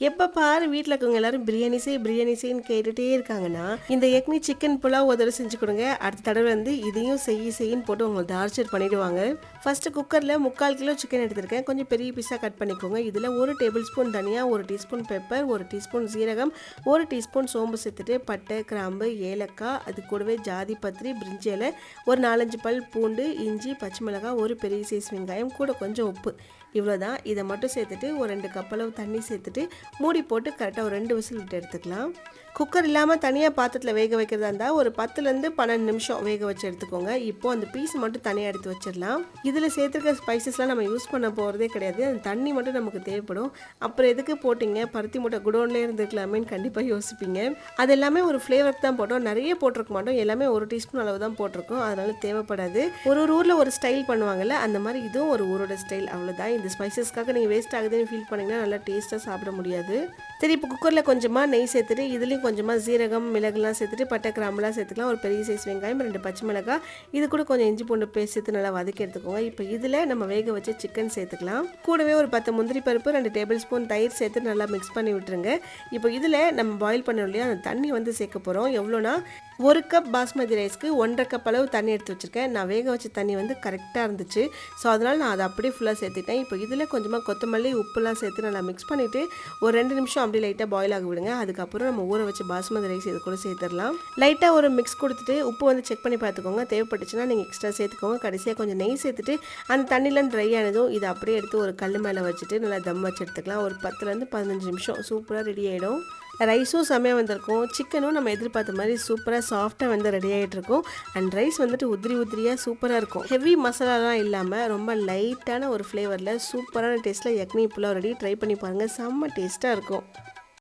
எப்போ பாரு வீட்டில் இருக்கவங்க எல்லாரும் பிரியாணி செய் பிரியாணி செய்ன்னு கேட்டுகிட்டே இருக்காங்கன்னா இந்த எக்னி சிக்கன் புலாவ் ஒரு தடவை செஞ்சு கொடுங்க. அடுத்த தடவை வந்து இதையும் செய்ய செய்யின்னு போட்டு உங்களை டார்ச்சர் பண்ணிடுவாங்க. ஃபஸ்ட்டு குக்கரில் முக்கால் கிலோ சிக்கன் எடுத்திருக்கேன். கொஞ்சம் பெரிய பீஸாக கட் பண்ணிக்கோங்க. இதில் ஒரு டேபிள் ஸ்பூன் தனியாக ஒரு டீஸ்பூன் பெப்பர் ஒரு டீஸ்பூன் சீரகம் ஒரு டீஸ்பூன் சோம்பு சேர்த்துட்டு பட்டை கிராம்பு ஏலக்காய் அது கூடவே ஜாதி பத்திரி பிரிஞ்சி இலை ஒரு நாலஞ்சு பல் பூண்டு இஞ்சி பச்சை மிளகாய் ஒரு பெரிய சைஸ் வெங்காயம் கூட கொஞ்சம் உப்பு. இவ்வளோதான் இதை மட்டும் சேர்த்துட்டு ஒரு ரெண்டு கப்பளவு தண்ணி சேர்த்துட்டு மூடி போட்டு கரெக்டாக ஒரு ரெண்டு விசில் விட்டு எடுத்துக்கலாம். குக்கர் இல்லாமல் தனியாக பாத்திரத்தில் வேக வைக்கிறதா இருந்தால் ஒரு பத்துலேருந்து பன்னெண்டு நிமிஷம் வேக வச்சு எடுத்துக்கோங்க. இப்போ அந்த பீஸ் மட்டும் தனியாக எடுத்து வச்சிடலாம். இதில் சேர்த்துருக்க ஸ்பைசஸ்லாம் நம்ம யூஸ் பண்ண போகிறதே கிடையாது. அந்த தண்ணி மட்டும் நமக்கு தேவைப்படும். அப்புறம் எதுக்கு போட்டிங்க? பருத்தி மூட்டை குடோன்லேயே இருந்துக்கலாமேன்னு கண்டிப்பாக யோசிப்பீங்க. அது எல்லாமே ஒரு ஃப்ளேவருக்கு தான் போட்டோம். நிறைய போட்டிருக்க மாட்டோம். எல்லாமே ஒரு டீஸ்பூன் அளவு தான் போட்டிருக்கோம். அதனால தேவைப்படாது. ஒரு ஒரு ஊரில் ஒரு ஸ்டைல் பண்ணுவாங்கல்ல அந்த மாதிரி இதுவும் ஒரு ஊரோட ஸ்டைல் அவ்வளோதான் இந்த ஸ்பைசஸ்க்காக நீங்கள் வேஸ்ட் ஆகுதுன்னு ஃபீல் பண்ணீங்கன்னா நல்லா டேஸ்ட்டாக சாப்பிட முடியாது. முடியாது. சரி இப்போ குக்கரில் கொஞ்சமாக நெய் சேர்த்துட்டு இதுலேயும் கொஞ்சமாக சீரகம் மிளகுலாம் சேர்த்துட்டு பட்டை கிராம்புலாம் சேர்த்துக்கலாம். ஒரு பெரிய சைஸ் வெங்காயம் ரெண்டு பச்சை மிளகாய். இது கூட கொஞ்சம் இஞ்சி பூண்டு பேஸ்ட் சேர்த்து நல்லா வதக்கி எடுத்துக்கோங்க. இப்போ இதில் நம்ம வேக வச்சு சிக்கன் சேர்த்துக்கலாம். கூடவே ஒரு பத்து முந்திரி பருப்பு ரெண்டு டேபிள் ஸ்பூன் தயிர் சேர்த்து நல்லா மிக்ஸ் பண்ணி விட்டுருங்க. இப்போ இதில் நம்ம பாயில் பண்ணோம் இல்லையா அந்த தண்ணி வந்து சேர்க்க போகிறோம் எவ்வளோனா ஒரு கப் பாஸ்மதி ரைஸ்க்கு ஒன்றரை கப் அளவு தண்ணி எடுத்து வச்சுருக்கேன். நான் வேக வச்ச தண்ணி வந்து கரெக்டாக இருந்துச்சு. ஸோ அதனால் நான் அதை அப்படியே ஃபுல்லாக சேர்த்துட்டேன் இப்போ இதில் கொஞ்சமாக கொத்தமல்லி உப்புலாம் சேர்த்து நல்லா மிக்ஸ் பண்ணிவிட்டு ஒரு ரெண்டு நிமிஷம் அப்படி லைட்டாக பாயில் ஆக விடுங்க. அதுக்கப்புறம் நம்ம ஊற வச்ச பாஸ்மதி ரைஸ் இது கூட சேர்த்துடலாம். லைட்டாக ஒரு மிக்ஸ் கொடுத்துட்டு உப்பு வந்து செக் பண்ணி பார்த்துக்கோங்க. தேவைப்பட்டுச்சுன்னா நீங்கள் எக்ஸ்ட்ரா சேர்த்துக்கோங்க. கடைசியாக கொஞ்சம் நெய் சேர்த்துட்டு அந்த தண்ணிலாம் ட்ரை ஆனதும் இதை அப்படியே எடுத்து ஒரு கல் மேலே வச்சுட்டு நல்லா தம் வச்சு எடுத்துக்கலாம். ஒரு பத்துலேருந்து பதினஞ்சு நிமிஷம். சூப்பராக ரெடி ஆகிடும் ரைஸும் செம்மையாக வந்திருக்கும். சிக்கனும் நம்ம எதிர்பார்த்த மாதிரி சூப்பராக சாஃப்டாக வந்து ரெடி ஆகிட்டுருக்கும் அண்ட் ரைஸ் வந்துட்டு உதிரி உதிரியாக சூப்பராக இருக்கும். ஹெவி மசாலாலாம் இல்லாமல் ரொம்ப லைட்டான ஒரு ஃப்ளேவரில் சூப்பரான டேஸ்ட்டில் யக்னி புலாவ் ரெடி ட்ரை பண்ணி பாருங்கள் செம்ம டேஸ்ட்டாக இருக்கும்.